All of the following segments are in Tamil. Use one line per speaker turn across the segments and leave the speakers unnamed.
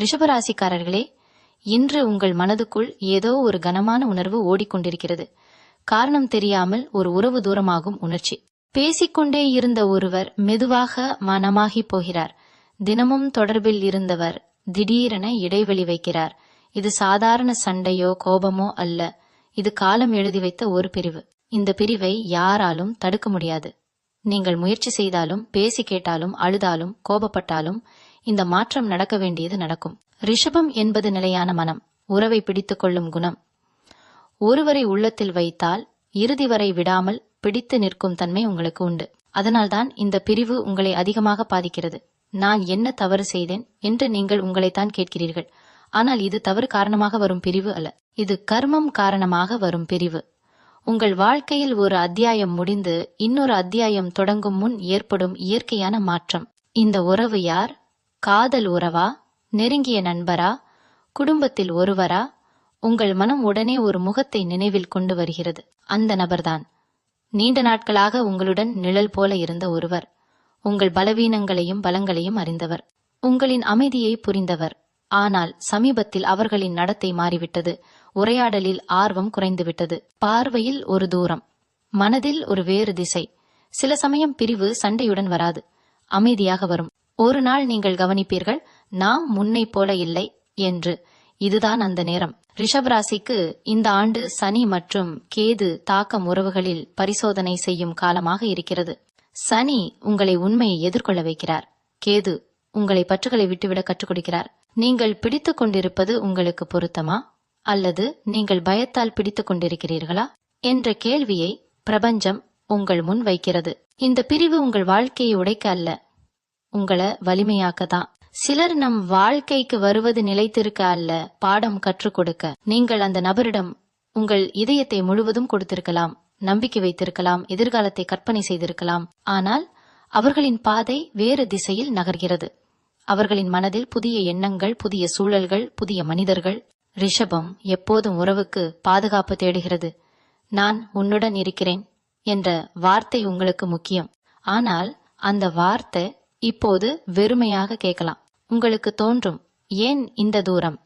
ரிஷபராசிக்காரர்களே இன்று உங்கள் மனதுக்குள் ஏதோ ஒரு கனமான உணர்வு ஓடிக்கொண்டிருக்கிறது. காரணம் தெரியாமல் ஒரு உறவு தூரமாகும் உணர்ச்சி. பேசிக்கொண்டே இருந்த ஒருவர் மெதுவாக மனமாகி போகிறார். தினமும் தொடர்பில் இருந்தவர் திடீரென இடைவெளி வைக்கிறார். இது சாதாரண சண்டையோ கோபமோ அல்ல. இது காலம் எழுதி வைத்த ஒரு பிரிவு. இந்த பிரிவை யாராலும் தடுக்க முடியாது. நீங்கள் முயற்சி செய்தாலும் பேசி கேட்டாலும் அழுதாலும் கோபப்பட்டாலும் இந்த மாற்றம் நடக்க வேண்டியது நடக்கும். ரிஷபம் என்பது நிலையான மனம் உறவை பிடித்துக் கொள்ளும் குணம். ஒருவரை உள்ளத்தில் வைத்தால் இறுதி வரை விடாமல் பிடித்து நிற்கும் தன்மை உங்களுக்கு உண்டு. அதனால்தான் இந்த பிரிவு உங்களை அதிகமாக பாதிக்கிறது. நான் என்ன தவறு செய்தேன் என்று நீங்கள் உங்களைத்தான் கேட்கிறீர்கள். ஆனால் இது தவறு காரணமாக வரும் பிரிவு அல்ல. இது கர்மம் காரணமாக வரும் பிரிவு. உங்கள் வாழ்க்கையில் ஒரு அத்தியாயம் முடிந்து இன்னொரு அத்தியாயம் தொடங்கும் முன் ஏற்படும் இயற்கையான மாற்றம். இந்த உறவு யார்? காதல் உறவா? நெருங்கிய நண்பரா? குடும்பத்தில் ஒருவரா? உங்கள் மனம் உடனே ஒரு முகத்தை நினைவில் கொண்டு வருகிறது. அந்த நபர்தான். நீண்ட நாட்களாக உங்களுடன் நிழல் போல இருந்த ஒருவர். உங்கள் பலவீனங்களையும் பலங்களையும் அறிந்தவர். உங்களின் அமைதியை புரிந்தவர். ஆனால் சமீபத்தில் அவர்களின் நடத்தை மாறிவிட்டது. உரையாடலில் ஆர்வம் குறைந்துவிட்டது. பார்வையில் ஒரு தூரம். மனதில் ஒரு வேறு திசை. சில சமயம் பிரிவு சண்டையுடன் வராது. அமைதியாக வரும். ஒரு நாள் நீங்கள் கவனிப்பீர்கள் நாம் முன்னை போல இல்லை என்று. இதுதான் அந்த நேரம். ரிஷப் ராசிக்கு இந்த ஆண்டு சனி மற்றும் கேது தாக்கம் உறவுகளில் பரிசோதனை செய்யும் காலமாக இருக்கிறது. சனி உங்களை உண்மையை எதிர்கொள்ள வைக்கிறார். கேது உங்களை பற்றுகளை விட்டுவிட கற்றுக் கொடுக்கிறார் நீங்கள் பிடித்துக் கொண்டிருப்பது உங்களுக்கு பொருத்தமா? அல்லது நீங்கள் பயத்தால் பிடித்துக் கொண்டிருக்கிறீர்களா? என்ற கேள்வியை பிரபஞ்சம் உங்கள் முன் வைக்கிறது. இந்த பிரிவு உங்கள் வாழ்க்கையை உடைக்க அல்ல. உங்களை வலிமையாக்க தான் சிலர் நம் வாழ்க்கைக்கு வருவது நிலைத்திருக்க அல்ல பாடம் கற்றுக் கொடுக்க. நீங்கள் அந்த நபரிடம் உங்கள் இதயத்தை முழுவதும் கொடுத்திருக்கலாம் நம்பிக்கை வைத்திருக்கலாம் எதிர்காலத்தை கற்பனை செய்திருக்கலாம். ஆனால் அவர்களின் பாதை வேறு திசையில் நகர்கிறது. அவர்களின் மனதில் புதிய எண்ணங்கள் புதிய சூழல்கள் புதிய மனிதர்கள். ரிஷபம் எப்போதும் உறவுக்கு பாதுகாப்பு தேடுகிறது. நான் உன்னுடன் இருக்கிறேன் என்ற வார்த்தை உங்களுக்கு முக்கியம். ஆனால் அந்த வார்த்தை இப்போது வெறுமையாக கேட்கலாம். உங்களுக்கு தோன்றும் ஏன் இந்த தூரம்?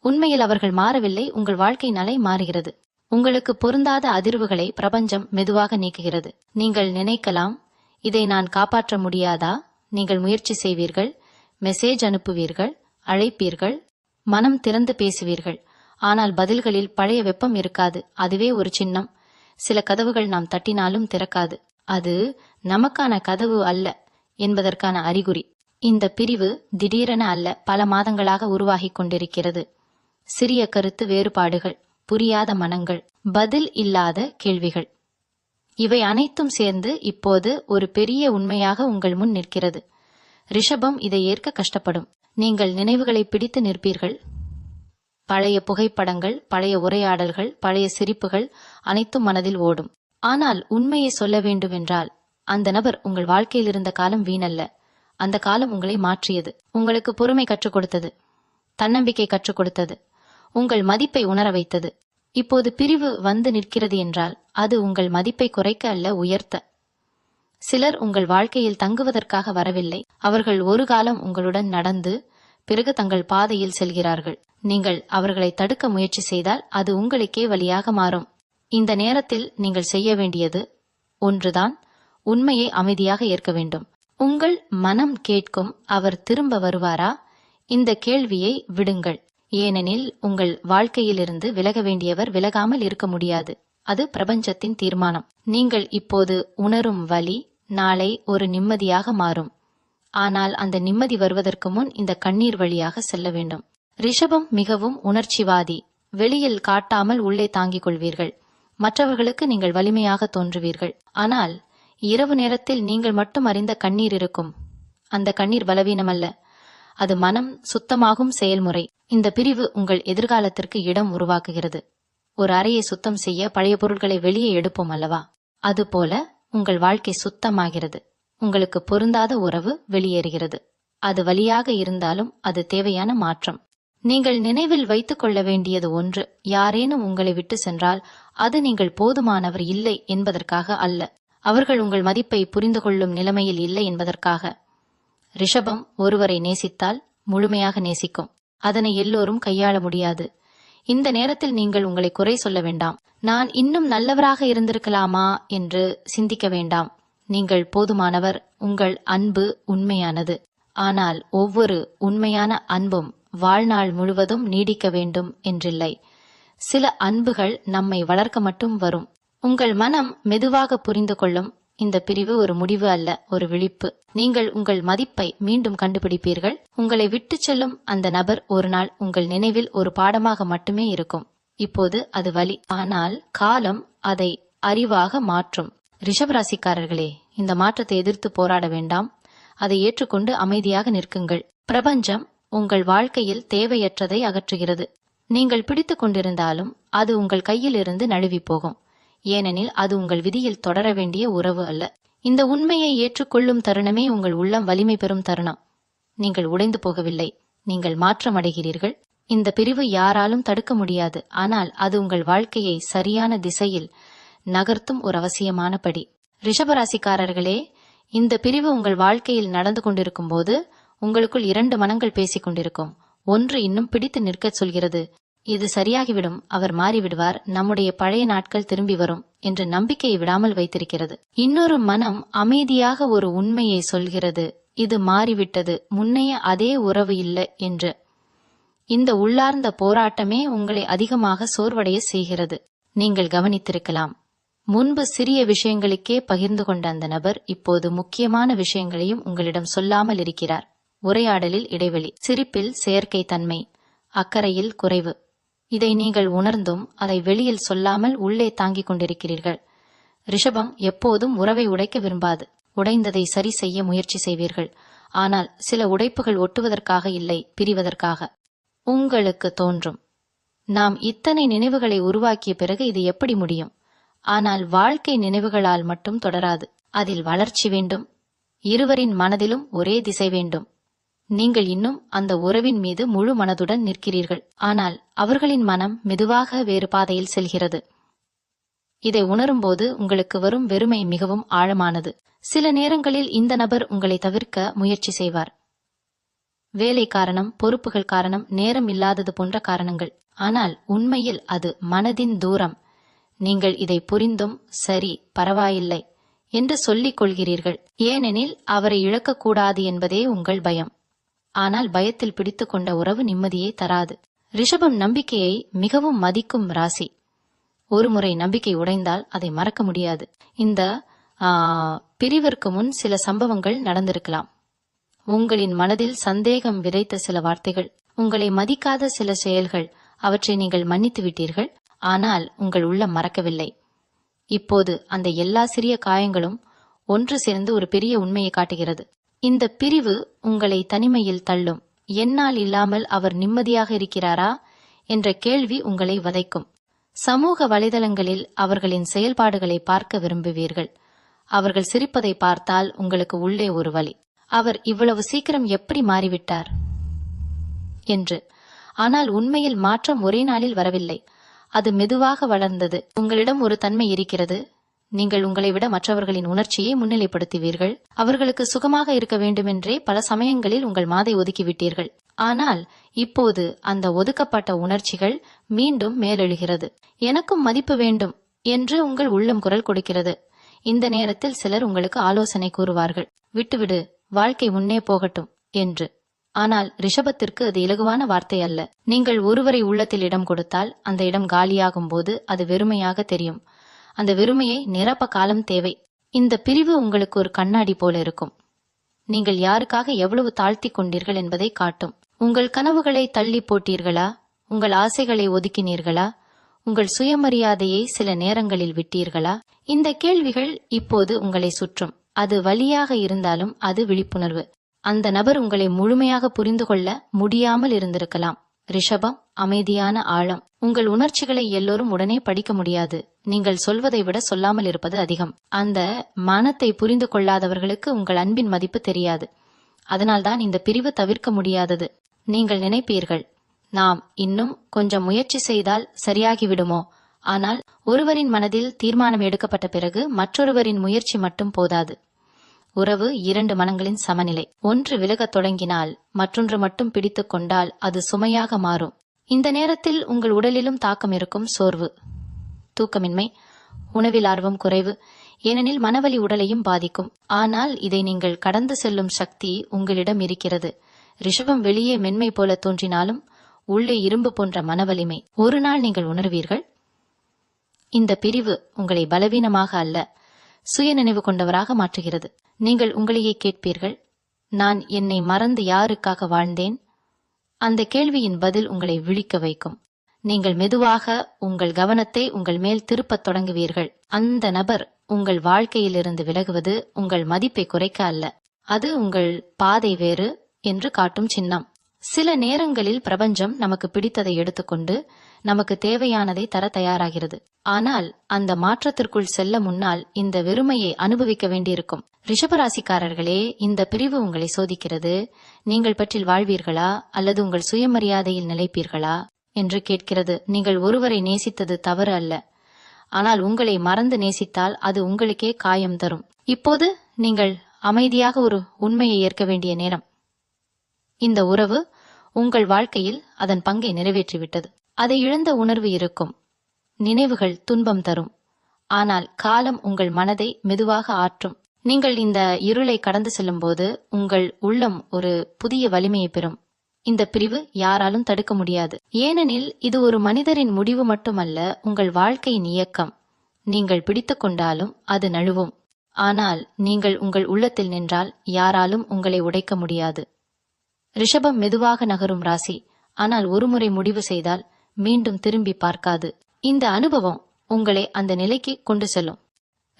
உண்மையில் அவர்கள் மாறவில்லை உங்கள் வாழ்க்கை நிலை மாறுகிறது. உங்களுக்கு பொருந்தாத அதிர்வுகளை பிரபஞ்சம் மெதுவாக நீக்குகிறது. நீங்கள் நினைக்கலாம் இதை நான் காப்பாற்ற முடியாதா? நீங்கள் முயற்சி செய்வீர்கள் மெசேஜ் அனுப்புவீர்கள் அழைப்பீர்கள் மனம் திறந்து பேசுவீர்கள். ஆனால் பதில்களில் பழைய வெப்பம் இருக்காது அதுவே ஒரு சின்னம். சில கதவுகள் நாம் தட்டினாலும் திறக்காது. அது நமக்கான கதவு அல்ல. என்பதற்கான அறிகுறி. இந்த பிரிவு திடீரென அல்ல பல மாதங்களாக உருவாகிக் கொண்டிருக்கிறது. சிறிய கருத்து வேறுபாடுகள் புரியாத மனங்கள் பதில் இல்லாத கேள்விகள். இவை அனைத்தும் சேர்ந்து இப்போது ஒரு பெரிய உண்மையாக உங்கள் முன் நிற்கிறது. ரிஷபம் இதை ஏற்க கஷ்டப்படும். நீங்கள் நினைவுகளை பிடித்து நிற்பீர்கள். பழைய புகைப்படங்கள் பழைய உரையாடல்கள் பழைய சிரிப்புகள் அனைத்தும் மனதில் ஓடும். ஆனால் உண்மையை சொல்ல வேண்டுமென்றால் அந்த நபர் உங்கள் வாழ்க்கையில் இருந்த காலம் வீணல்ல. அந்த காலம் உங்களை மாற்றியது. உங்களுக்கு பொறுமை கற்றுக் கொடுத்தது. தன்னம்பிக்கை கற்றுக் கொடுத்தது. உங்கள் மதிப்பை உணர வைத்தது. இப்போது பிரிவு வந்து நிற்கிறது என்றால் அது உங்கள் மதிப்பை குறைக்க அல்ல உயர்த்த. சிலர் உங்கள் வாழ்க்கையில் தங்குவதற்காக வரவில்லை. அவர்கள் ஒரு காலம் உங்களுடன் நடந்து பிறகு தங்கள் பாதையில் செல்கிறார்கள். நீங்கள் அவர்களை தடுக்க முயற்சி செய்தால் அது உங்களுக்கே வழியாக மாறும். இந்த நேரத்தில் நீங்கள் செய்ய வேண்டியது ஒன்றுதான். உண்மையை அமைதியாக ஏற்க வேண்டும். உங்கள் மனம் கேட்கும் அவர் திரும்ப வருவாரா? இந்த கேள்வியை விடுங்கள். ஏனெனில் உங்கள் வாழ்க்கையிலிருந்து விலக வேண்டியவர் விலகாமல் இருக்க முடியாது. அது பிரபஞ்சத்தின் தீர்மானம். நீங்கள் இப்போது உணரும் வழி நாளை ஒரு நிம்மதியாக மாறும். ஆனால் அந்த நிம்மதி வருவதற்கு முன் இந்த கண்ணீர் வழியாக செல்ல வேண்டும். ரிஷபம் மிகவும் உணர்ச்சிவாதி. வெளியில் காட்டாமல் உள்ளே தாங்கிக் கொள்வீர்கள். மற்றவர்களுக்கு நீங்கள் வலிமையாக தோன்றுவீர்கள். ஆனால் இரவு நேரத்தில் நீங்கள் மட்டும் அறிந்த கண்ணீர் இருக்கும். அந்த கண்ணீர் பலவீனமல்ல. அது மனம் சுத்தமாகும் செயல்முறை. இந்த பிரிவு உங்கள் எதிர்காலத்திற்கு இடம் உருவாக்குகிறது. ஒரு அறையை சுத்தம் செய்ய பழைய பொருட்களை வெளியே எடுப்போம் அல்லவா? அதுபோல உங்கள் வாழ்க்கை சுத்தமாகிறது. உங்களுக்கு பொருந்தாத உறவு வெளியேறுகிறது. அது வழியாக இருந்தாலும் அது தேவையான மாற்றம். நீங்கள் நினைவில் வைத்துக் கொள்ள வேண்டியது ஒன்று யாரேனும் உங்களை விட்டு சென்றால் அது நீங்கள் போதுமானவர் இல்லை என்பதற்காக அல்ல. அவர்கள் உங்கள் மதிப்பை புரிந்து கொள்ளும் நிலைமையில் இல்லை என்பதற்காக. ரிஷபம் ஒருவரை நேசித்தால் முழுமையாக நேசிக்கும். அதனை எல்லோரும் கையாள முடியாது. இந்த நேரத்தில் நீங்கள் உங்களை குறை சொல்ல வேண்டாம். நான் இன்னும் நல்லவராக இருந்திருக்கலாமா என்று சிந்திக்க வேண்டாம். நீங்கள் போதுமானவர் உங்கள் அன்பு உண்மையானது. ஆனால் ஒவ்வொரு உண்மையான அன்பும் வாழ்நாள் முழுவதும் நீடிக்க வேண்டும் என்றில்லை. சில அன்புகள் நம்மை வளர்க்க மட்டும் வரும். உங்கள் மனம் மெதுவாக புரிந்து கொள்ளும் இந்த பிரிவு ஒரு முடிவு அல்ல ஒரு விழிப்பு. நீங்கள் உங்கள் மதிப்பை மீண்டும் கண்டுபிடிப்பீர்கள். உங்களை விட்டு செல்லும் அந்த நபர் ஒரு நாள் உங்கள் நினைவில் ஒரு பாடமாக மட்டுமே இருக்கும். இப்போது அது வலி. ஆனால் காலம் அதை அறிவாக மாற்றும். ரிஷபராசிக்காரர்களே இந்த மாற்றத்தை எதிர்த்து போராட வேண்டாம். அதை ஏற்றுக்கொண்டு அமைதியாக நிற்குங்கள். பிரபஞ்சம் உங்கள் வாழ்க்கையில் தேவையற்றதை அகற்றுகிறது. நீங்கள் பிடித்துக் கொண்டிருந்தாலும் அது உங்கள் கையிலிருந்து நழுவி போகும். ஏனெனில் அது உங்கள் விதியில் தொடர வேண்டிய உறவு அல்ல. இந்த உண்மையை ஏற்றுக்கொள்ளும் தருணமே உங்கள் உள்ளம் வலிமை பெறும் தருணம். நீங்கள் உடைந்து போகவில்லை. நீங்கள் மாற்றம் அடைகிறீர்கள். இந்த பிரிவு யாராலும் தடுக்க முடியாது. ஆனால் அது உங்கள் வாழ்க்கையை சரியான திசையில் நகர்த்தும் ஒரு அவசியமான படி. ரிஷபராசிக்காரர்களே இந்த பிரிவு உங்கள் வாழ்க்கையில் நடந்து கொண்டிருக்கும் போது உங்களுக்குள் இரண்டு மனங்கள் பேசிக் கொண்டிருக்கும். ஒன்று இன்னும் பிடித்து நிற்கச் சொல்கிறது. இது சரியாகிவிடும் அவர் மாறிவிடுவார் நம்முடைய பழைய நாட்கள் திரும்பி வரும் என்று நம்பிக்கையை விடாமல் வைத்திருக்கிறது. இன்னொரு மனம் அமைதியாக ஒரு உண்மையை சொல்கிறது இது மாறிவிட்டது முன்னைய அதே உறவு இல்லை என்று. இந்த உள்ளார்ந்த போராட்டமே உங்களை அதிகமாக சோர்வடைய செய்கிறது. நீங்கள் கவனித்திருக்கலாம் முன்பு சிறிய விஷயங்களுக்கே பகிர்ந்து கொண்ட அந்த நபர் இப்போது முக்கியமான விஷயங்களையும் உங்களிடம் சொல்லாமல் இருக்கிறார். உரையாடலில் இடைவெளி சிரிப்பில் செயற்கை தன்மை அக்கறையில் குறைவு. இதை நீங்கள் உணர்ந்தும் அதை வெளியில் சொல்லாமல் உள்ளே தாங்கிக் கொண்டிருக்கிறீர்கள். ரிஷபம் எப்போதும் உறவை உடைக்க விரும்பாது. உடைந்ததை சரி செய்ய முயற்சி செய்வீர்கள். ஆனால் சில உடைப்புகள் ஒட்டுவதற்காக இல்லை பிரிவதற்காக. உங்களுக்கு தோன்றும். நாம் இத்தனை நினைவுகளை உருவாக்கிய பிறகு இது எப்படி முடியும்? ஆனால் வாழ்க்கை நினைவுகளால் மட்டும் தொடராது. அதில் வளர்ச்சி வேண்டும். இருவரின் மனதிலும் ஒரே திசை வேண்டும். நீங்கள் இன்னும் அந்த உறவின் மீது முழு மனதுடன் நிற்கிறீர்கள். ஆனால் அவர்களின் மனம் மெதுவாக வேறு பாதையில் செல்கிறது. இதை உணரும்போது உங்களுக்கு வரும் வெறுமை மிகவும் ஆழமானது. சில நேரங்களில் இந்த நபர் உங்களை தவிர்க்க முயற்சி செய்வார். வேலை காரணம் பொறுப்புகள் காரணம் நேரம் இல்லாதது போன்ற காரணங்கள். ஆனால் உண்மையில் அது மனதின் தூரம். நீங்கள் இதை புரிந்தும் சரி பரவாயில்லை என்று சொல்லிக் கொள்கிறீர்கள். ஏனெனில் அவரை இழக்கக்கூடாது என்பதே உங்கள் பயம். ஆனால் பயத்தில் பிடித்து கொண்ட உறவு நிம்மதியை தராது. ரிஷபம் நம்பிக்கையை மிகவும் மதிக்கும் ராசி. ஒருமுறை நம்பிக்கை உடைந்தால் அதை மறக்க முடியாது. இந்த பிரிவிற்கு முன் சில சம்பவங்கள் நடந்திருக்கலாம். உங்களின் மனதில் சந்தேகம் விதைத்த சில வார்த்தைகள் உங்களை மதிக்காத சில செயல்கள் அவற்றை நீங்கள் மன்னித்து விட்டீர்கள் ஆனால் உங்கள் உள்ளம் மறக்கவில்லை. இப்போது அந்த எல்லா சிறிய காயங்களும் ஒன்று சேர்ந்து ஒரு பெரிய உண்மையை காட்டுகிறது. இந்த பிரிவு உங்களை தனிமையில் தள்ளும். என்னால் இல்லாமல் அவர் நிம்மதியாக இருக்கிறாரா? என்ற கேள்வி உங்களை வதைக்கும். சமூக வலைதளங்களில் அவர்களின் செயல்பாடுகளை பார்க்க விரும்புவீர்கள். அவர்கள் சிரிப்பதை பார்த்தால் உங்களுக்கு உள்ளே ஒரு வழி அவர் இவ்வளவு சீக்கிரம் எப்படி மாறிவிட்டார்? என்று. ஆனால் உண்மையில் மாற்றம் ஒரே நாளில் வரவில்லை. அது மெதுவாக வளர்ந்தது. உங்களிடம் ஒரு தன்மை இருக்கிறது. நீங்கள் உங்களை விட மற்றவர்களின் உணர்ச்சியை முன்னிலைப்படுத்துவீர்கள். அவர்களுக்கு சுகமாக இருக்க வேண்டுமென்றே பல சமயங்களில் உங்கள் மாதை ஒதுக்கிவிட்டீர்கள். ஆனால் இப்போது அந்த ஒதுக்கப்பட்ட உணர்ச்சிகள் மீண்டும் மேலெழுகிறது. எனக்கும் மதிப்பு வேண்டும் என்று உங்கள் உள்ளம் குரல் கொடுக்கிறது. இந்த நேரத்தில் சிலர் உங்களுக்கு ஆலோசனை கூறுவார்கள். விட்டுவிடு வாழ்க்கை முன்னே போகட்டும் என்று. ஆனால் ரிஷபத்திற்கு அது இலகுவான வார்த்தை அல்ல. நீங்கள் ஒருவரை உள்ளத்தில் இடம் கொடுத்தால் அந்த இடம் காலியாகும் போது அது வெறுமையாக தெரியும். அந்த வெறுமையை நிரப்ப காலம் தேவை. இந்த பிரிவு உங்களுக்கு ஒரு கண்ணாடி போல இருக்கும். நீங்கள் யாருக்காக எவ்வளவு தாழ்த்திக் கொண்டீர்கள் என்பதை காட்டும். உங்கள் கனவுகளை தள்ளி போட்டீர்களா? உங்கள் ஆசைகளை ஒதுக்கினீர்களா? உங்கள் சுயமரியாதையை சில நேரங்களில் விட்டீர்களா? இந்த கேள்விகள் இப்போது உங்களை சுற்றும். அது வலியாக இருந்தாலும் அது விழிப்புணர்வு. அந்த நபர் உங்களை முழுமையாக புரிந்து கொள்ள முடியாமல் இருந்திருக்கலாம். ரிஷபம் அமைதியான ஆழம். உங்கள் உணர்ச்சிகளை எல்லோரும் உடனே படிக்க முடியாது. நீங்கள் சொல்வதை விட சொல்லாமல் இருப்பது அதிகம். அந்த மனத்தை புரிந்து கொள்ளாதவர்களுக்கு உங்கள் அன்பின் மதிப்பு தெரியாது. அதனால்தான் இந்த பிரிவு தவிர்க்க முடியாதது. நீங்கள் நினைப்பீர்கள் நாம் இன்னும் கொஞ்சம் முயற்சி செய்தால் சரியாகிவிடுமோ? ஆனால் ஒருவரின் மனதில் தீர்மானம் எடுக்கப்பட்ட பிறகு மற்றொருவரின் முயற்சி மட்டும் போதாது. உறவு இரண்டு மனங்களின் சமநிலை. ஒன்று விலகத் தொடங்கினால் மற்றொன்று மட்டும் பிடித்துக் கொண்டால் அது சுமையாக மாறும். இந்த நேரத்தில் உங்கள் உடலிலும் தாக்கம் இருக்கும் சோர்வு. தூக்கமின்மை உணவில் ஆர்வம் குறைவு ஏனெனில் மனவலி உடலையும் பாதிக்கும். ஆனால் இதை நீங்கள் கடந்து செல்லும் சக்தி உங்களிடம் இருக்கிறது. ரிஷபம் வெளியே மென்மை போல தோன்றினாலும் உள்ளே இரும்பு போன்ற மனவலிமை. ஒரு நாள் நீங்கள் உணர்வீர்கள் இந்த பிரிவு உங்களை பலவீனமாக அல்ல. சுய நினைவு கொண்டவராக மாற்றுகிறது. நீங்கள் உங்களையே கேட்பீர்கள் நான் என்னை மறந்து யாருக்காக வாழ்ந்தேன்? அந்த கேள்வியின் பதில் உங்களை விழிக்க வைக்கும். நீங்கள் மெதுவாக உங்கள் கவனத்தை உங்கள் மேல் திருப்பத் தொடங்குவீர்கள். அந்த நபர் உங்கள் வாழ்க்கையிலிருந்து விலகுவது உங்கள் மதிப்பை குறைக்க அல்ல. அது உங்கள் பாதை வேறு என்று காட்டும் சின்னம். சில நேரங்களில் பிரபஞ்சம் நமக்கு பிடித்ததை எடுத்துக்கொண்டு நமக்கு தேவையானதை தர தயாராகிறது. ஆனால் அந்த மாற்றத்திற்குள் செல்ல முன்னால் இந்த வெறுமையை அனுபவிக்க வேண்டியிருக்கும். ரிஷபராசிக்காரர்களே இந்த பிரிவு உங்களை சோதிக்கிறது. நீங்கள் பற்றில் வாழ்வீர்களா? அல்லது உங்கள் சுயமரியாதையில் நிலைப்பீர்களா? என்று கேட்கிறது. நீங்கள் ஒருவரை நேசித்தது தவறு அல்ல. ஆனால் உங்களை மறந்து நேசித்தால் அது உங்களுக்கே காயம் தரும். இப்போது நீங்கள் அமைதியாக ஒரு உண்மையை ஏற்க வேண்டிய நேரம். இந்த உறவு உங்கள் வாழ்க்கையில் அதன் பங்கை நிறைவேற்றிவிட்டது. அதை இழந்த உணர்வு இருக்கும். நினைவுகள் துன்பம் தரும். ஆனால் காலம் உங்கள் மனதை மெதுவாக ஆற்றும். நீங்கள் இந்த இருளை கடந்து செல்லும்போது உங்கள் உள்ளம் ஒரு புதிய வலிமையை பெறும். இந்த பிரிவு யாராலும் தடுக்க முடியாது. ஏனெனில் இது ஒரு மனிதரின் முடிவு மட்டுமல்ல உங்கள் வாழ்க்கையின் இயக்கம். நீங்கள் பிடித்து கொண்டாலும் அது நழுவும். ஆனால் நீங்கள் உங்கள் உள்ளத்தில் நின்றால் யாராலும் உங்களை உடைக்க முடியாது. ரிஷபம் மெதுவாக நகரும் ராசி. ஆனால் ஒருமுறை முடிவு செய்தால் மீண்டும் திரும்பி பார்க்காது. இந்த அனுபவம் உங்களை அந்த நிலைக்கு கொண்டு செல்லும்.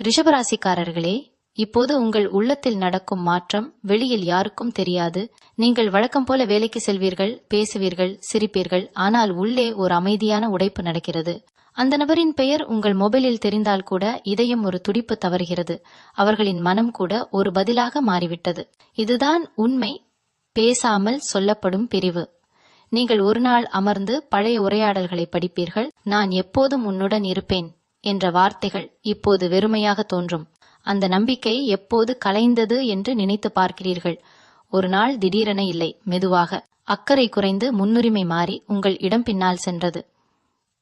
ரிஷபராசிக்காரர்களே இப்போது உங்கள் உள்ளத்தில் நடக்கும் மாற்றம் வெளியில் யாருக்கும் தெரியாது. நீங்கள் வழக்கம் போல வேலைக்கு செல்வீர்கள் பேசுவீர்கள் சிரிப்பீர்கள் ஆனால் உள்ளே ஒரு அமைதியான உடைப்பு நடக்கிறது. அந்த நபரின் பெயர் உங்கள் மொபைலில் தெரிந்தால் கூட இதயம் ஒரு துடிப்பு தவறுகிறது. அவர்களின் மனம் கூட ஒரு பதிலாக மாறிவிட்டது. இதுதான் உண்மை. பேசாமல் சொல்லப்படும் பிரிவு. நீங்கள் ஒரு நாள் அமர்ந்து பழைய உரையாடல்களை படிப்பீர்கள். நான் எப்போதும் உன்னுடன் இருப்பேன் என்ற வார்த்தைகள் இப்போது வெறுமையாக தோன்றும். அந்த நம்பிக்கை எப்போது கலைந்தது என்று நினைத்து பார்க்கிறீர்கள். ஒரு நாள் திடீரென இல்லை மெதுவாக. அக்கறை குறைந்து முன்னுரிமை மாறி உங்கள் இடம் பின்னால் சென்றது.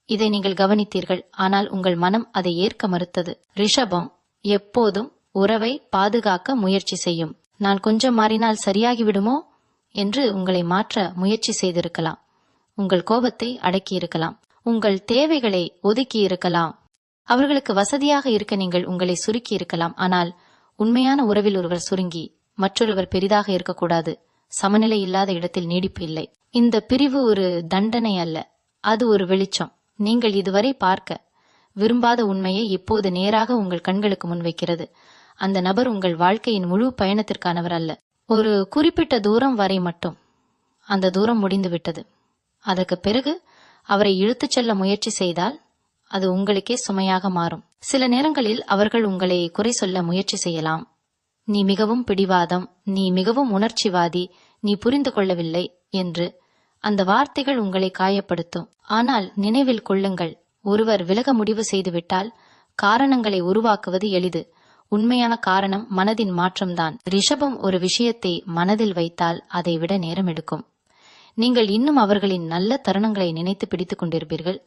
இதை நீங்கள் கவனித்தீர்கள் ஆனால் உங்கள் மனம் அதை ஏற்க மறுத்தது. ரிஷபம் எப்போதும் உறவை பாதுகாக்க முயற்சி செய்யும். நான் கொஞ்சம் மாறினால் சரியாகிவிடுமோ? என்று உங்களை மாற்ற முயற்சி செய்திருக்கலாம். உங்கள் கோபத்தை அடக்கியிருக்கலாம். உங்கள் தேவைகளை ஒதுக்கி இருக்கலாம் அவர்களுக்கு வசதியாக இருக்க நீங்கள் உங்களை சுருக்கி இருக்கலாம் ஆனால் உண்மையான உறவில் ஒருவர் சுருங்கி மற்றொருவர் பெரிதாக இருக்கக்கூடாது. சமநிலை இல்லாத இடத்தில் நீடிப்பு இல்லை. இந்த பிரிவு ஒரு தண்டனை அல்ல. அது ஒரு வெளிச்சம். நீங்கள் இதுவரை பார்க்க விரும்பாத உண்மையை இப்போது நேராக உங்கள் கண்களுக்கு முன்வைக்கிறது அந்த நபர் உங்கள் வாழ்க்கையின் முழு பயணத்திற்கானவர் அல்ல. ஒரு குறிப்பிட்ட தூரம் வரை மட்டும். அந்த தூரம் முடிந்து விட்டது. அதற்கு பிறகு அவரை இழுத்துச் செல்ல முயற்சி செய்தால் அது உங்களுக்கே சுமையாக மாறும். சில நேரங்களில் அவர்கள் உங்களை குறை சொல்ல முயற்சி செய்யலாம். நீ மிகவும் பிடிவாதம் நீ மிகவும் உணர்ச்சிவாதி நீ புரிந்து கொள்ளவில்லை என்று அந்த வார்த்தைகள் உங்களை காயப்படுத்தும். ஆனால் நினைவில் கொள்ளுங்கள் ஒருவர் விலக முடிவு செய்துவிட்டால் காரணங்களை உருவாக்குவது எளிது. உண்மையான காரணம் மனதின் மாற்றம்தான். ரிஷபம் ஒரு விஷயத்தை மனதில் வைத்தால் அதை விட நேரம் எடுக்கும் நீங்கள் இன்னும் அவர்களின் நல்ல தருணங்களை நினைத்து பிடித்துக் கொண்டிருப்பீர்கள்.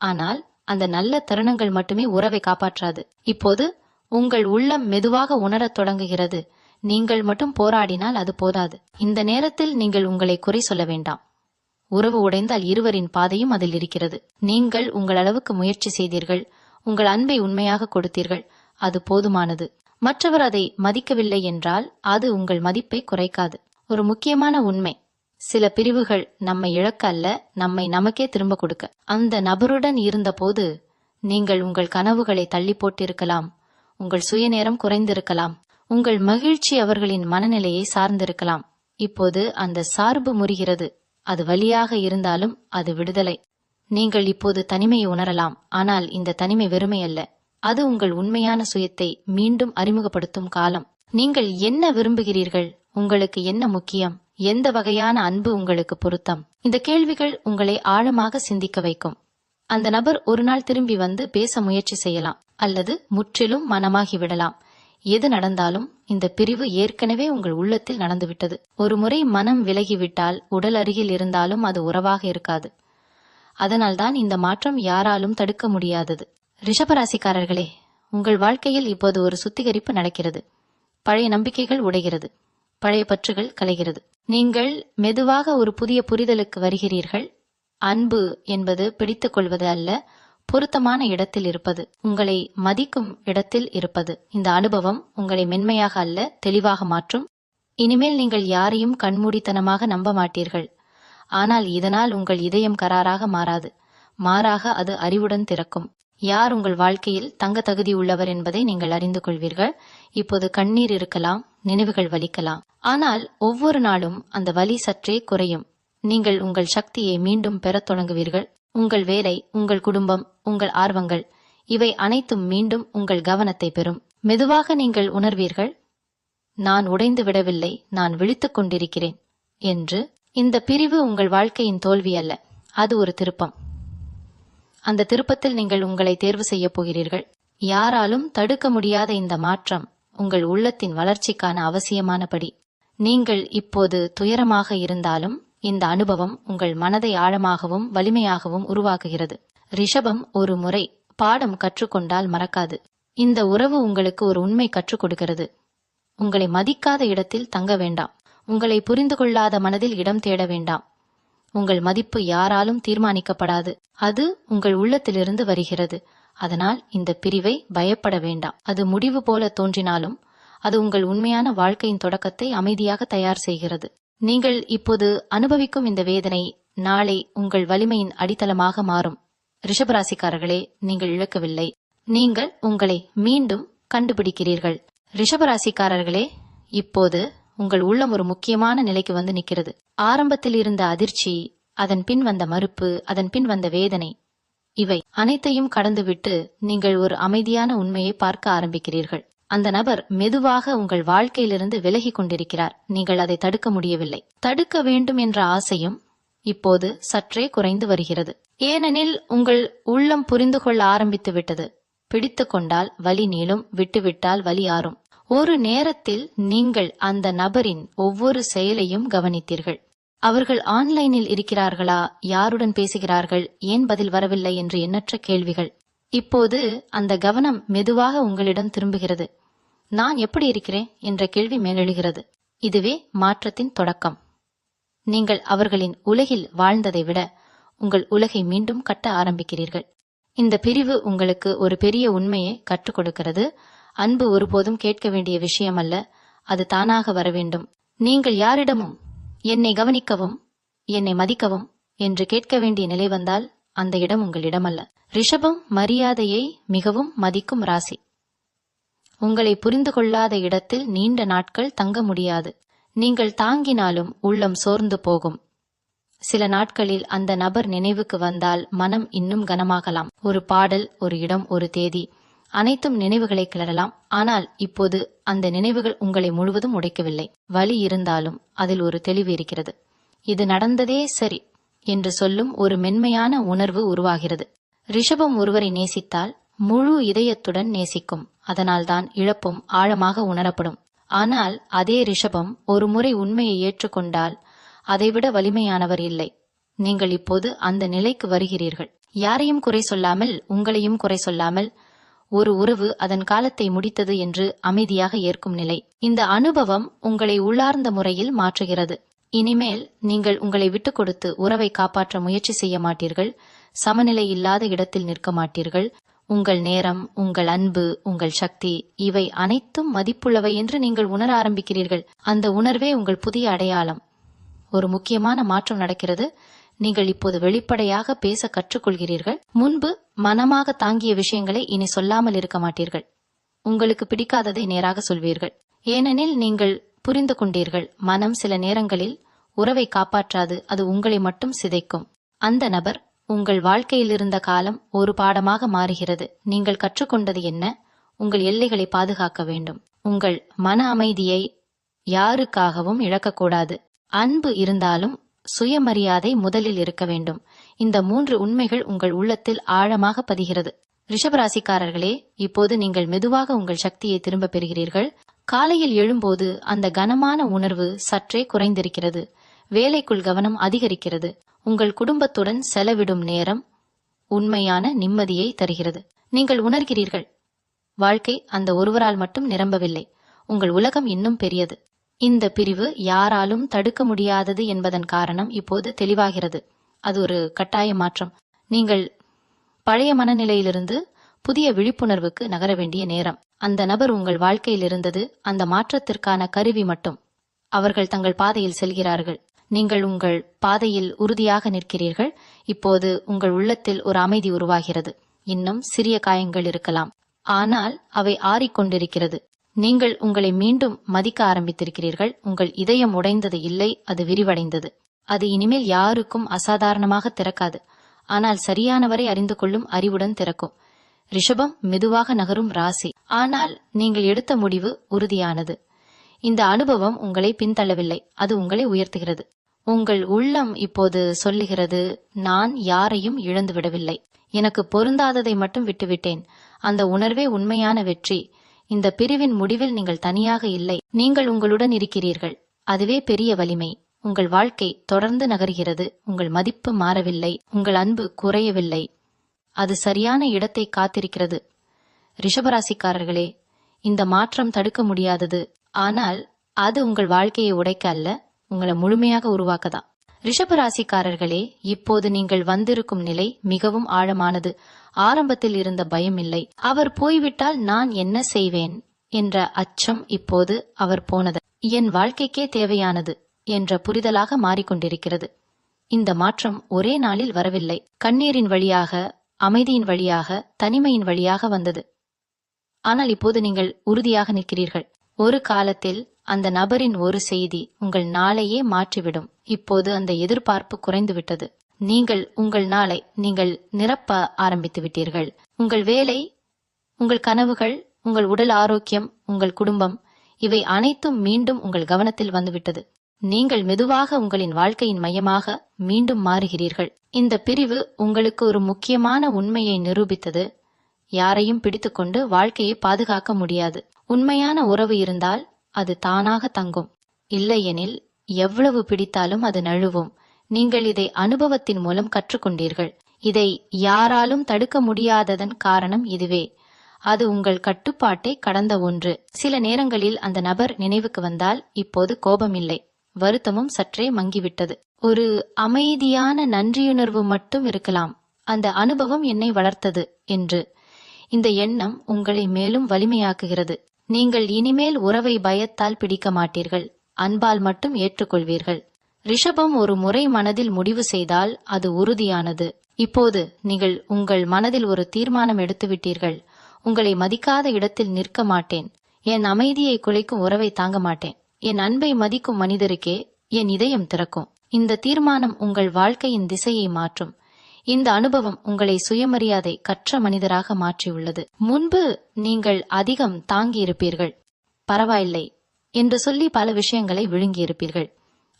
ஆனால் அந்த நல்ல தருணங்கள் மட்டுமே உறவை காப்பாற்றாது. இப்போது உங்கள் உள்ளம் மெதுவாக உணரத் தொடங்குகிறது. நீங்கள் மட்டும் போராடினால் அது போதாது. இந்த நேரத்தில் நீங்கள் உங்களை குறை சொல்ல வேண்டாம். உறவு உடைந்தால் இருவரின் பாதையும் அதில் இருக்கிறது. நீங்கள் உங்கள் அளவுக்கு முயற்சி செய்தீர்கள். உங்கள் அன்பை உண்மையாக கொடுத்தீர்கள். அது போதுமானது. மற்றவர் அதை மதிக்கவில்லை என்றால் அது உங்கள் மதிப்பை குறைக்காது. ஒரு முக்கியமான உண்மை. சில பிரிவுகள் நம்மை இழக்க அல்ல நம்மை நமக்கே திரும்ப கொடுக்க. அந்த நபருடன் இருந்தபோது நீங்கள் உங்கள் கனவுகளை தள்ளி போட்டிருக்கலாம். உங்கள் சுயநேரம் குறைந்திருக்கலாம். உங்கள் மகிழ்ச்சி அவர்களின் மனநிலையை சார்ந்திருக்கலாம். இப்போது அந்த சார்பு முறிகிறது. அது வழியாக இருந்தாலும் அது விடுதலை. நீங்கள் இப்போது தனிமையை உணரலாம். ஆனால் இந்த தனிமை வெறுமை அல்ல அது உங்கள் உண்மையான சுயத்தை மீண்டும் அறிமுகப்படுத்தும் காலம். நீங்கள் என்ன விரும்புகிறீர்கள்? உங்களுக்கு என்ன முக்கியம்? எந்த வகையான அன்பு உங்களுக்கு பொருத்தம்? இந்த கேள்விகள் உங்களை ஆழமாக சிந்திக்க வைக்கும். அந்த நபர் ஒரு நாள் திரும்பி வந்து பேச முயற்சி செய்யலாம் அல்லது முற்றிலும் மனமாகி விடலாம். எது நடந்தாலும் இந்த பிரிவு ஏற்கனவே உங்கள் உள்ளத்தில் நடந்துவிட்டது. ஒரு முறை மனம் விலகிவிட்டால் உடல் அருகில் இருந்தாலும் அது உறவாக இருக்காது. அதனால்தான் இந்த மாற்றம் யாராலும் தடுக்க முடியாதது. ரிஷபராசிக்காரர்களே உங்கள் வாழ்க்கையில் இப்போது ஒரு சுத்திகரிப்பு நடக்கிறது. பழைய நம்பிக்கைகள் உடைகிறது. பழைய பற்றுகள் கலைகிறது. நீங்கள் மெதுவாக ஒரு புதிய புரிதலுக்கு வருகிறீர்கள். அன்பு என்பது பிடித்துக் கொள்வது அல்ல பொருத்தமான இடத்தில் இருப்பது. உங்களை மதிக்கும் இடத்தில் இருப்பது. இந்த அனுபவம் உங்களை மென்மையாக அல்ல தெளிவாக மாற்றும். இனிமேல் நீங்கள் யாரையும் கண்மூடித்தனமாக நம்ப மாட்டீர்கள். ஆனால் இதனால் உங்கள் இதயம் கராராக மாறாது. மாறாக அது அறிவுடன் திறக்கும். யார் உங்கள் வாழ்க்கையில் தங்க தகுதி உள்ளவர் என்பதை நீங்கள் அறிந்து கொள்வீர்கள். இப்போது கண்ணீர் இருக்கலாம் நினைவுகள் வலிக்கலாம். ஆனால் ஒவ்வொரு நாளும் அந்த வலி சற்றே குறையும். நீங்கள் உங்கள் சக்தியை மீண்டும் பெறத் தொடங்குவீர்கள். உங்கள் வேலை உங்கள் குடும்பம் உங்கள் ஆர்வங்கள் இவை அனைத்தும் மீண்டும் உங்கள் கவனத்தை பெறும். மெதுவாக நீங்கள் உணர்வீர்கள் நான் உடைந்து விடவில்லை நான் விழித்துக் கொண்டிருக்கிறேன் என்று. இந்த பிரிவு உங்கள் வாழ்க்கையின் தோல்வி அல்ல அது ஒரு திருப்பம். அந்த திருப்பத்தில் நீங்கள் உங்களை தேர்வு செய்ய போகிறீர்கள். யாராலும் தடுக்க முடியாத இந்த மாற்றம் உங்கள் உள்ளத்தின் வளர்ச்சிக்கான அவசியமானபடி. நீங்கள் இப்போது துயரமாக இருந்தாலும் இந்த அனுபவம் உங்கள் மனதை ஆழமாகவும் வலிமையாகவும் உருவாக்குகிறது. ரிஷபம் ஒரு முறை பாடம் கற்றுக்கொண்டால் மறக்காது. இந்த உறவு உங்களுக்கு ஒரு உண்மை கற்றுக் கொடுக்கிறது. உங்களை மதிக்காத இடத்தில் தங்க வேண்டாம். உங்களை புரிந்து கொள்ளாத மனதில் இடம் தேட வேண்டாம். உங்கள் மதிப்பு யாராலும் தீர்மானிக்கப்படாது. அது உங்கள் உள்ளத்திலிருந்து வருகிறது. அதனால் இந்த பிரிவை பயப்பட வேண்டாம். அது முடிவு போல தோன்றினாலும் அது உங்கள் உண்மையான வாழ்க்கையின் தொடக்கத்தை அமைதியாக தயார் செய்கிறது. நீங்கள் இப்போது அனுபவிக்கும் இந்த வேதனை நாளை உங்கள் வலிமையின் அடித்தளமாக மாறும். ரிஷபராசிக்காரர்களே நீங்கள் இழக்கவில்லை. நீங்கள் உங்களை மீண்டும் கண்டுபிடிக்கிறீர்கள். ரிஷபராசிக்காரர்களே இப்போது உங்கள் உள்ளம் ஒரு முக்கியமான நிலைக்கு வந்து நிற்கிறது. ஆரம்பத்தில் இருந்த அதிர்ச்சி அதன் பின் வந்த மறுப்பு அதன் பின் வந்த வேதனை இவை அனைத்தையும் கடந்துவிட்டு நீங்கள் ஒரு அமைதியான உண்மையை பார்க்க ஆரம்பிக்கிறீர்கள். அந்த நபர் மெதுவாக உங்கள் வாழ்க்கையிலிருந்து விலகி கொண்டிருக்கிறார். நீங்கள் அதை தடுக்க முடியவில்லை. தடுக்க வேண்டும் என்ற ஆசையும் இப்போது சற்றே குறைந்து வருகிறது. ஏனெனில் உங்கள் உள்ளம் புரிந்து கொள்ள ஆரம்பித்து விட்டது பிடித்து கொண்டால் வலி நீளும் விட்டுவிட்டால் வலி ஆறும். ஒரு நேரத்தில் நீங்கள் அந்த நபரின் ஒவ்வொரு செயலையும் கவனித்தீர்கள். அவர்கள் ஆன்லைனில் இருக்கிறார்களா? யாருடன் பேசுகிறார்கள்? ஏன் பதில் வரவில்லை என்று எண்ணற்ற கேள்விகள். இப்போது அந்த கவனம் மெதுவாக உங்களிடம் திரும்புகிறது. நான் எப்படி இருக்கிறேன்? என்ற கேள்வி மேலெழுகிறது. இதுவே மாற்றத்தின் தொடக்கம். நீங்கள் அவர்களின் உலகில் வாழ்ந்ததை விட உங்கள் உலகை மீண்டும் கட்ட ஆரம்பிக்கிறீர்கள். இந்த பிரிவு உங்களுக்கு ஒரு பெரிய உண்மையை கற்றுக் கொடுக்கிறது. அன்பு ஒருபோதும் கேட்க வேண்டிய விஷயம் அல்ல அது தானாக வர வேண்டும். நீங்கள் யாரிடமும் என்னை கவனிக்கவும் என்னை மதிக்கவும் என்று கேட்க வேண்டிய நிலை வந்தால் அந்த இடம் உங்களிடம் அல்ல ரிஷபம் மரியாதையை மிகவும் மதிக்கும் ராசி. உங்களை புரிந்து கொள்ளாத இடத்தில் நீண்ட நாட்கள் தங்க முடியாது. நீங்கள் தாங்கினாலும் உள்ளம் சோர்ந்து போகும். சில நாட்களில் அந்த நபர் நினைவுக்கு வந்தால் மனம் இன்னும் கனமாகலாம். ஒரு பாடல் ஒரு இடம் ஒரு தேதி. அனைத்தும் நினைவுகளை கிளறலாம். ஆனால் இப்போது அந்த நினைவுகள் உங்களை முழுவதும் உடைக்கவில்லை. வலி இருந்தாலும் அதில் ஒரு தெளிவு இருக்கிறது. இது நடந்ததே சரி என்று சொல்லும் ஒரு மென்மையான உணர்வு உருவாகிறது. ரிஷபம் ஒருவரை நேசித்தால் முழு இதயத்துடன் நேசிக்கும். அதனால்தான் இழப்பும் ஆழமாக உணரப்படும். ஆனால் அதே ரிஷபம் ஒரு முறை உண்மையை ஏற்றுக்கொண்டால் அதைவிட வலிமையானவர் இல்லை. நீங்கள் இப்போது அந்த நிலைக்கு வருகிறீர்கள். யாரையும் குறை சொல்லாமல் உங்களையும் குறை சொல்லாமல் ஒரு உறவு அதன் காலத்தை முடித்தது என்று அமைதியாக ஏற்கும் நிலை. இந்த அனுபவம் உங்களை உள்ளார்ந்த முறையில் மாற்றுகிறது. இனிமேல் நீங்கள் உங்களை விட்டுக் கொடுத்து உறவை காப்பாற்ற முயற்சி செய்ய மாட்டீர்கள். சமநிலை இல்லாத இடத்தில் நிற்க மாட்டீர்கள். உங்கள் நேரம் உங்கள் அன்பு உங்கள் சக்தி இவை அனைத்தும் மதிப்புள்ளவை என்று நீங்கள் உணர ஆரம்பிக்கிறீர்கள். அந்த உணர்வே உங்கள் புதிய அடையாளம். ஒரு முக்கியமான மாற்றம் நடக்கிறது. நீங்கள் இப்போது வெளிப்படையாக பேச கற்றுக்கொள்கிறீர்கள். முன்பு மனமாக தாங்கிய விஷயங்களை இனி சொல்லாமல் இருக்க மாட்டீர்கள். உங்களுக்கு பிடிக்காததை நேராக சொல்வீர்கள். ஏனெனில் நீங்கள் புரிந்து கொண்டீர்கள் மனம் சில நேரங்களில் உறவை காப்பாற்றாது அது உங்களை மட்டும் சிதைக்கும். அந்த நபர் உங்கள் வாழ்க்கையில் இருந்த காலம் ஒரு பாடமாக மாறுகிறது. நீங்கள் கற்றுக்கொண்டது என்ன? உங்கள் எல்லைகளை பாதுகாக்க வேண்டும். உங்கள் மன அமைதியை யாருக்காகவும் இழக்கக்கூடாது. அன்பு இருந்தாலும் சுயமரியாதை முதலில் இருக்க வேண்டும். இந்த மூன்று உண்மைகள் உங்கள் உள்ளத்தில் ஆழமாக பதிகிறது. ரிஷபராசிக்காரர்களே இப்போது நீங்கள் மெதுவாக உங்கள் சக்தியை திரும்ப பெறுகிறீர்கள். காலையில் எழும்போது அந்த கனமான உணர்வு சற்றே குறைந்திருக்கிறது. வேலைக்குள் கவனம் அதிகரிக்கிறது. உங்கள் குடும்பத்துடன் செலவிடும் நேரம் உண்மையான நிம்மதியை தருகிறது. நீங்கள் உணர்கிறீர்கள். வாழ்க்கை அந்த ஒருவரால் மட்டும் நிரம்பவில்லை. உங்கள் உலகம் இன்னும் பெரியது. இந்த பிரிவு யாராலும் தடுக்க முடியாதது என்பதன் காரணம் இப்போது தெளிவாகிறது. அது ஒரு கட்டாய மாற்றம். நீங்கள் பழைய மனநிலையிலிருந்து புதிய விழிப்புணர்வுக்கு நகர வேண்டிய நேரம். அந்த நபர் உங்கள் வாழ்க்கையில் இருந்தது அந்த மாற்றத்திற்கான கருவி மட்டும். அவர்கள் தங்கள் பாதையில் செல்கிறார்கள். நீங்கள் உங்கள் பாதையில் உறுதியாக நிற்கிறீர்கள். இப்போது உங்கள் உள்ளத்தில் ஒரு அமைதி உருவாகிறது. இன்னும் சிறிய காயங்கள் இருக்கலாம். ஆனால் அவை ஆறிக்கொண்டிருக்கிறது. நீங்கள் உங்களை மீண்டும் மதிக்க ஆரம்பித்திருக்கிறீர்கள். உங்கள் இதயம் உடைந்தது இல்லை அது விரிவடைந்தது. அது இனிமேல் யாருக்கும் அசாதாரணமாக திறக்காது. ஆனால் சரியானவரை அறிந்து கொள்ளும் அறிவுடன் திறக்கும். ரிஷபம் மெதுவாக நகரும் ராசி. ஆனால் நீங்கள் எடுத்த முடிவு உறுதியானது. இந்த அனுபவம் உங்களை பின்தள்ளவில்லை அது உங்களை உயர்த்துகிறது. உங்கள் உள்ளம் இப்போது சொல்லுகிறது நான் யாரையும் இழந்து விடவில்லை எனக்கு பொருந்தாததை மட்டும் விட்டுவிட்டேன். அந்த உணர்வே உண்மையான வெற்றி. இந்த பிரிவின் முடிவில் நீங்கள் தனியாக இல்லை. நீங்கள் உங்களுடன் இருக்கிறீர்கள். அதுவே பெரிய வலிமை. உங்கள் வாழ்க்கை தொடர்ந்து நகர்கிறது. உங்கள் மதிப்பு மாறவில்லை. உங்கள் அன்பு குறையவில்லை. அது சரியான இடத்தை காத்திருக்கிறது. ரிஷபராசிக்காரர்களே இந்த மாற்றம் தடுக்க முடியாதது. ஆனால் அது உங்கள் வாழ்க்கையை உடைக்க அல்ல. உங்களை முழுமையாக உருவாக்கதான் ரிஷபராசிக்காரர்களே இப்போது நீங்கள் வந்திருக்கும் நிலை மிகவும் ஆழமானது. ஆரம்பத்தில் இருந்த பயம் இல்லை. அவர் போய்விட்டால் நான் என்ன செய்வேன்? என்ற அச்சம் இப்போது அவர் போனது. என் வாழ்க்கைக்கே தேவையானது என்ற புரிதலாக மாறிக்கொண்டிருக்கிறது. இந்த மாற்றம் ஒரே நாளில் வரவில்லை. கண்ணீரின் வழியாக அமைதியின் வழியாக தனிமையின் வழியாக வந்தது. ஆனால் இப்போது நீங்கள் உறுதியாக நிற்கிறீர்கள். ஒரு காலத்தில் அந்த நபரின் ஒரு செய்தி உங்கள் நாளையே மாற்றிவிடும். இப்போது அந்த எதிர்பார்ப்பு குறைந்துவிட்டது. நீங்கள் உங்கள் நாளை நீங்கள் நிரப்ப ஆரம்பித்து விட்டீர்கள். உங்கள் வேலை உங்கள் கனவுகள் உங்கள் உடல் ஆரோக்கியம் உங்கள் குடும்பம் இவை அனைத்தும் மீண்டும் உங்கள் கவனத்தில் வந்துவிட்டது. நீங்கள் மெதுவாக உங்களின் வாழ்க்கையின் மையமாக மீண்டும் மாறுகிறீர்கள். இந்த பிரிவு உங்களுக்கு ஒரு முக்கியமான உண்மையை நிரூபித்தது. யாரையும் பிடித்துக்கொண்டு வாழ்க்கையை பாதுகாக்க முடியாது. உண்மையான உறவு இருந்தால் அது தானாக தங்கும். இல்லையெனில் எவ்வளவு பிடித்தாலும் அது நழுவும். நீங்கள் இதை அனுபவத்தின் மூலம் கற்றுக்கொண்டீர்கள். இதை யாராலும் தடுக்க முடியாததன் காரணம் இதுவே. அது உங்கள் கட்டுப்பாட்டை கடந்த ஒன்று. சில நேரங்களில் அந்த நபர் நினைவுக்கு வந்தால் இப்போது கோபமில்லை. வருத்தமும் சற்றே மங்கிவிட்டது. ஒரு அமைதியான நன்றியுணர்வு மட்டும் இருக்கலாம். அந்த அனுபவம் என்னை வளர்த்தது என்று. இந்த எண்ணம் உங்களை மேலும் வலிமையாக்குகிறது. நீங்கள் இனிமேல் உறவை பயத்தால் பிடிக்க மாட்டீர்கள். அன்பால் மட்டும் ஏற்றுக்கொள்வீர்கள். ரிஷபம் ஒரு முறை மனதில் முடிவு செய்தால் அது உறுதியானது. இப்போது நீங்கள் உங்கள் மனதில் ஒரு தீர்மானம் எடுத்துவிட்டீர்கள். உங்களை மதிக்காத இடத்தில் நிற்க மாட்டேன். என் அமைதியை குலைக்கும் உறவை தாங்க மாட்டேன். என் அன்பை மதிக்கும் மனிதருக்கே என் இதயம் திறக்கும். இந்த தீர்மானம் உங்கள் வாழ்க்கையின் திசையை மாற்றும். இந்த அனுபவம் உங்களை சுயமரியாதை கற்ற மனிதராக மாற்றியுள்ளது. முன்பு நீங்கள் அதிகம் தாங்கியிருப்பீர்கள். பரவாயில்லை என்று சொல்லி பல விஷயங்களை விழுங்கியிருப்பீர்கள்.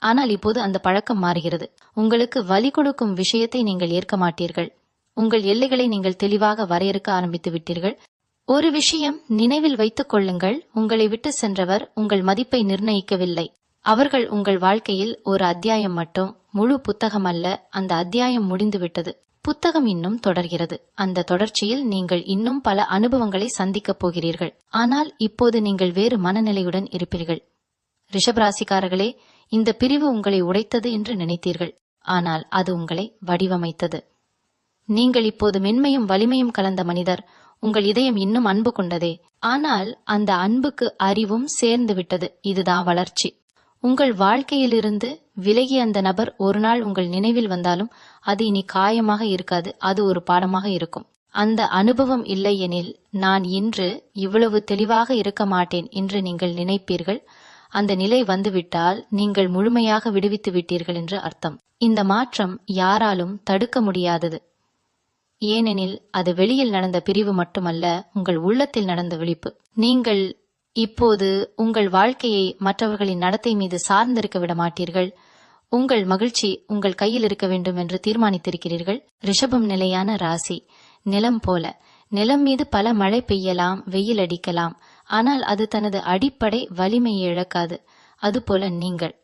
ஆனால் இப்போது அந்த பழக்கம் மாறுகிறது. உங்களுக்கு வலி கொடுக்கும் விஷயத்தை நீங்கள் ஏற்க மாட்டீர்கள். உங்கள் எல்லைகளை நீங்கள் தெளிவாக வரையறுக்க ஆரம்பித்து விட்டீர்கள். ஒரு விஷயம் நினைவில் வைத்துக் கொள்ளுங்கள். உங்களை விட்டு சென்றவர் உங்கள் மதிப்பை நிர்ணயிக்கவில்லை. அவர்கள் உங்கள் வாழ்க்கையில் ஒரு அத்தியாயம் மட்டும் முழு புத்தகம் அல்ல அந்த அத்தியாயம் முடிந்துவிட்டது. புத்தகம் இன்னும் தொடர்கிறது. அந்த தொடர்ச்சியில் நீங்கள் இன்னும் பல அனுபவங்களை சந்திக்கப் போகிறீர்கள். ஆனால் இப்போது நீங்கள் வேறு மனநிலையுடன் இருப்பீர்கள். ரிஷபராசிக்காரர்களே இந்த பிரிவு உங்களை உடைத்தது என்று நினைத்தீர்கள். ஆனால் அது உங்களை வடிவமைத்தது. நீங்கள் இப்போது மென்மையும் வலிமையும் கலந்த மனிதர். உங்கள் இதயம் இன்னும் அன்பு கொண்டதே. ஆனால் அந்த அன்புக்கு அறிவும் சேர்ந்து விட்டது. இதுதான் வளர்ச்சி. உங்கள் வாழ்க்கையிலிருந்து விலகிய அந்த நபர் ஒரு நாள் உங்கள் நினைவில் வந்தாலும் அது இனி காயமாக இருக்காது. அது ஒரு பாடமாக இருக்கும். அந்த அனுபவம் இல்லை எனில் நான் இன்று இவ்வளவு தெளிவாக இருக்க மாட்டேன் என்று நீங்கள் நினைப்பீர்கள். அந்த நிலை வந்துவிட்டால் நீங்கள் முழுமையாக விடுவித்து விட்டீர்கள் என்று அர்த்தம். இந்த மாற்றம் யாராலும் தடுக்க முடியாதது. ஏனெனில் அது வெளியில் நடந்த பிரிவு மட்டுமல்ல உங்கள் உள்ளத்தில் நடந்த விழிப்பு. நீங்கள் இப்போது உங்கள் வாழ்க்கையை மற்றவர்களின் நடத்தை மீது சார்ந்திருக்க விட மாட்டீர்கள். உங்கள் மகிழ்ச்சி உங்கள் கையில் இருக்க வேண்டும் என்று தீர்மானித்திருக்கிறீர்கள். ரிஷபம் நிலையான ராசி. நிலம் போல. நிலம் மீது பல மழை பெய்யலாம் வெயில் அடிக்கலாம். ஆனால் அது தனது அடிப்படை வலிமையை இழக்காது. அதுபோல நீங்கள்.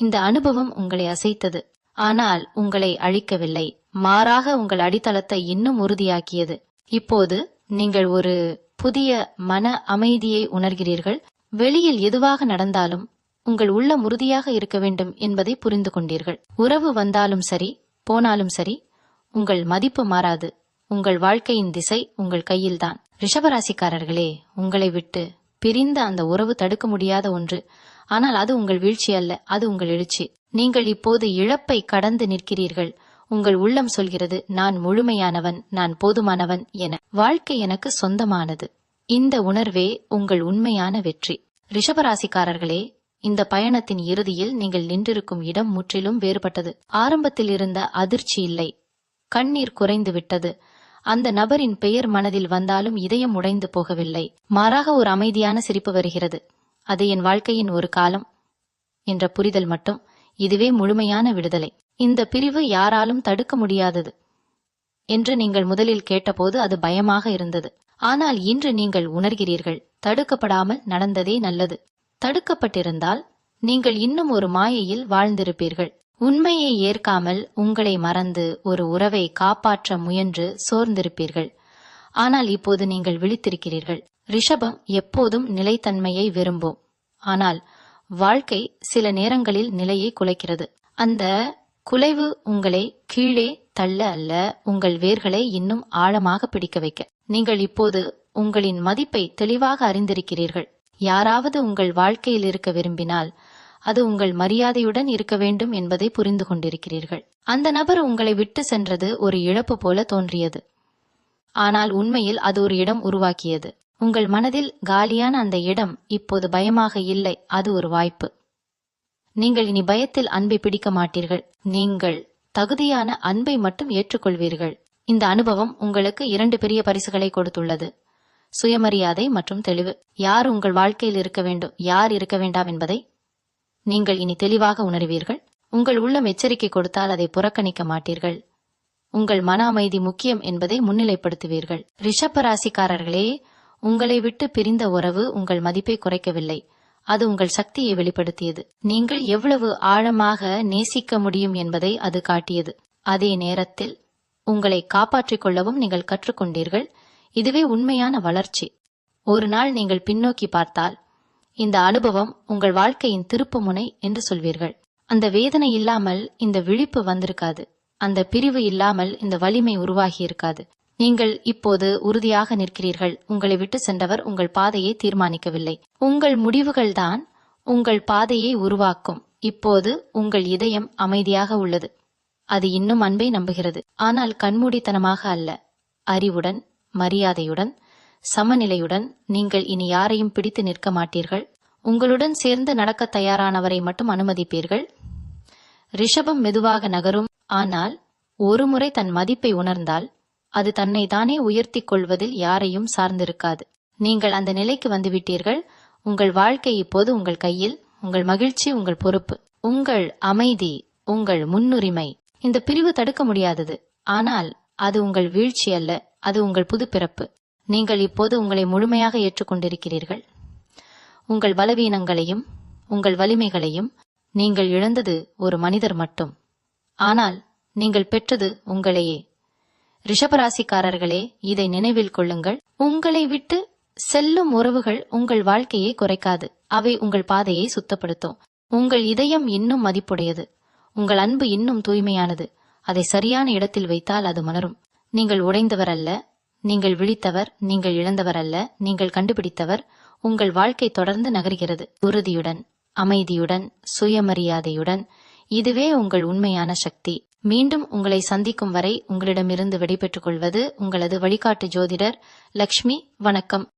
இந்த அனுபவம் உங்களை அசைத்தது. ஆனால் உங்களை அழிக்கவில்லை. மாறாக உங்கள் அடித்தளத்தை இன்னும் உறுதியாக்கியது. இப்போது நீங்கள் ஒரு புதிய மன அமைதியை உணர்கிறீர்கள். வெளியில் எதுவாக நடந்தாலும் உங்கள் உள்ளம் உறுதியாக இருக்க வேண்டும் என்பதை புரிந்து கொண்டீர்கள். உறவு வந்தாலும் சரி போனாலும் சரி உங்கள் மதிப்பு மாறாது. உங்கள் வாழ்க்கையின் திசை உங்கள் கையில்தான். ரிஷபராசிக்காரர்களே உங்களை விட்டு பிரிந்த அந்த உறவு தடுக்க முடியாத ஒன்று. ஆனால் அது உங்கள் வீழ்ச்சி அல்ல அது உங்கள் எழுச்சி. நீங்கள் இப்போது இழப்பை கடந்து நிற்கிறீர்கள். உங்கள் உள்ளம் சொல்கிறது நான் முழுமையானவன் நான் போதுமானவன் என. வாழ்க்கை எனக்கு சொந்தமானது. இந்த உணர்வே உங்கள் உண்மையான வெற்றி. ரிஷபராசிக்காரர்களே இந்த பயணத்தின் இறுதியில் நீங்கள் நின்றிருக்கும் இடம் முற்றிலும் வேறுபட்டது. ஆரம்பத்தில் இருந்த அதிர்ச்சி இல்லை. கண்ணீர் குறைந்து விட்டது. அந்த நபரின் பெயர் மனதில் வந்தாலும் இதயம் உடைந்து போகவில்லை. மாறாக ஒரு அமைதியான சிரிப்பு வருகிறது. அது என் வாழ்க்கையின் ஒரு காலம் என்ற புரிதல் மட்டும் இதுவே முழுமையான விடுதலை. இந்த பிரிவு யாராலும் தடுக்க முடியாதது என்று நீங்கள் முதலில் கேட்டபோது அது பயமாக இருந்தது. ஆனால் இன்று நீங்கள் உணர்கிறீர்கள் தடுக்கப்படாமல் நடந்ததே நல்லது. தடுக்கப்பட்டிருந்தால் நீங்கள் இன்னும் ஒரு மாயையில் வாழ்ந்திருப்பீர்கள். உண்மையை ஏற்காமல் உங்களை மறந்து ஒரு உறவை காப்பாற்ற முயன்று சோர்ந்திருப்பீர்கள். ஆனால் இப்போது நீங்கள் விழித்திருக்கிறீர்கள். ரிஷபம் எப்போதும் நிலைத்தன்மையை விரும்பும். ஆனால் வாழ்க்கை சில நேரங்களில் நிலையை குலைக்கிறது. அந்த குலைவு உங்களை கீழே தள்ள அல்ல உங்கள் வேர்களை இன்னும் ஆழமாக பிடிக்க வைக்க. நீங்கள் இப்போது உங்களின் மதிப்பை தெளிவாக அறிந்திருக்கிறீர்கள். யாராவது உங்கள் வாழ்க்கையில் இருக்க விரும்பினால் அது உங்கள் மரியாதையுடன் இருக்க வேண்டும் என்பதை புரிந்து கொண்டிருக்கிறீர்கள். அந்த நபர் உங்களை விட்டு சென்றது ஒரு இழப்பு போல தோன்றியது. ஆனால் உண்மையில் அது ஒரு இடம் உருவாக்கியது. உங்கள் மனதில் காலியான அந்த இடம் இப்போது பயமாக இல்லை அது ஒரு வாய்ப்பு. நீங்கள் இனி பயத்தில் அன்பை பிடிக்க மாட்டீர்கள். நீங்கள் தகுதியான அன்பை மட்டும் ஏற்றுக்கொள்வீர்கள். இந்த அனுபவம் உங்களுக்கு இரண்டு பெரிய பரிசுகளை கொடுத்துள்ளது. சுயமரியாதை மற்றும் தெளிவு. யார் உங்கள் வாழ்க்கையில் இருக்க வேண்டும் யார் இருக்க வேண்டாம் என்பதை நீங்கள் இனி தெளிவாக உணர்வீர்கள். உங்கள் உள்ளம் எச்சரிக்கை கொடுத்தால் அதை புறக்கணிக்க மாட்டீர்கள். உங்கள் மன அமைதி முக்கியம் என்பதை முன்னிலைப்படுத்துவீர்கள். ரிஷப ராசிக்காரர்களே உங்களை விட்டு பிரிந்த உறவு உங்கள் மதிப்பை குறைக்கவில்லை. அது உங்கள் சக்தியை வெளிப்படுத்தியது. நீங்கள் எவ்வளவு ஆழமாக நேசிக்க முடியும் என்பதை அது காட்டியது. அதே நேரத்தில் உங்களை காப்பாற்றிக் கொள்ளவும் நீங்கள் கற்றுக்கொண்டீர்கள். இதுவே உண்மையான வளர்ச்சி. ஒரு நாள் நீங்கள் பின்னோக்கி பார்த்தால் இந்த அனுபவம் உங்கள் வாழ்க்கையின் திருப்புமுனை என்று சொல்வீர்கள். அந்த வேதனை இல்லாமல் இந்த விழிப்பு வந்திருக்காது. அந்த பிரிவு இல்லாமல் இந்த வலிமை உருவாகி இருக்காது. நீங்கள் இப்போது உறுதியாக நிற்கிறீர்கள். உங்களை விட்டு சென்றவர் உங்கள் பாதையை தீர்மானிக்கவில்லை. உங்கள் முடிவுகள்தான் உங்கள் பாதையை உருவாக்கும். இப்போது உங்கள் இதயம் அமைதியாக உள்ளது. அது இன்னும் அன்பை நம்புகிறது. ஆனால் கண்மூடித்தனமாக அல்ல. அறிவுடன் மரியாதையுடன் சமநிலையுடன் நீங்கள் இனி யாரையும் பிடித்து நிற்க மாட்டீர்கள். உங்களுடன் சேர்ந்து நடக்க தயாரானவரை மட்டும் அனுமதிப்பீர்கள். ரிஷபம் மெதுவாக நகரும். ஆனால் ஒருமுறை தன் மதிப்பை உணர்ந்தால் அது தன்னை தானே உயர்த்திக் கொள்வதில் யாரையும் சார்ந்திருக்காது. நீங்கள் அந்த நிலைக்கு வந்துவிட்டீர்கள். உங்கள் வாழ்க்கை இப்போது உங்கள் கையில். உங்கள் மகிழ்ச்சி உங்கள் பொறுப்பு. உங்கள் அமைதி உங்கள் முன்னுரிமை. இந்த பிரிவு தடுக்க முடியாதது. ஆனால் அது உங்கள் வீழ்ச்சி அல்ல. அது உங்கள் புது பிறப்பு நீங்கள் இப்போது உங்களை முழுமையாக ஏற்றுக்கொண்டிருக்கிறீர்கள். உங்கள் பலவீனங்களையும் உங்கள் வலிமைகளையும் நீங்கள் இழந்தது ஒரு மனிதர் மட்டும். ஆனால் நீங்கள் பெற்றது உங்களையே. ரிஷபராசிக்காரர்களே இதை நினைவில் கொள்ளுங்கள். உங்களை விட்டு செல்லும் உறவுகள் உங்கள் வாழ்க்கையை குறைக்காது. அவை உங்கள் பாதையை சுத்தப்படுத்தும். உங்கள் இதயம் இன்னும் மதிப்புடையது. உங்கள் அன்பு இன்னும் தூய்மையானது. அதை சரியான இடத்தில் வைத்தால் அது மலரும். நீங்கள் உடைந்தவர் அல்ல நீங்கள் விழித்தவர் நீங்கள் இழந்தவர் அல்ல நீங்கள் கண்டுபிடித்தவர் உங்கள் வாழ்க்கை தொடர்ந்து நகர்கிறது. உறுதியுடன் அமைதியுடன் சுயமரியாதையுடன் இதுவே உங்கள் உண்மையான சக்தி. மீண்டும் உங்களை சந்திக்கும் வரை உங்களிடமிருந்து விடைபெற்றுக் கொள்வது உங்களது வழிகாட்டு ஜோதிடர் லக்ஷ்மி. வணக்கம்.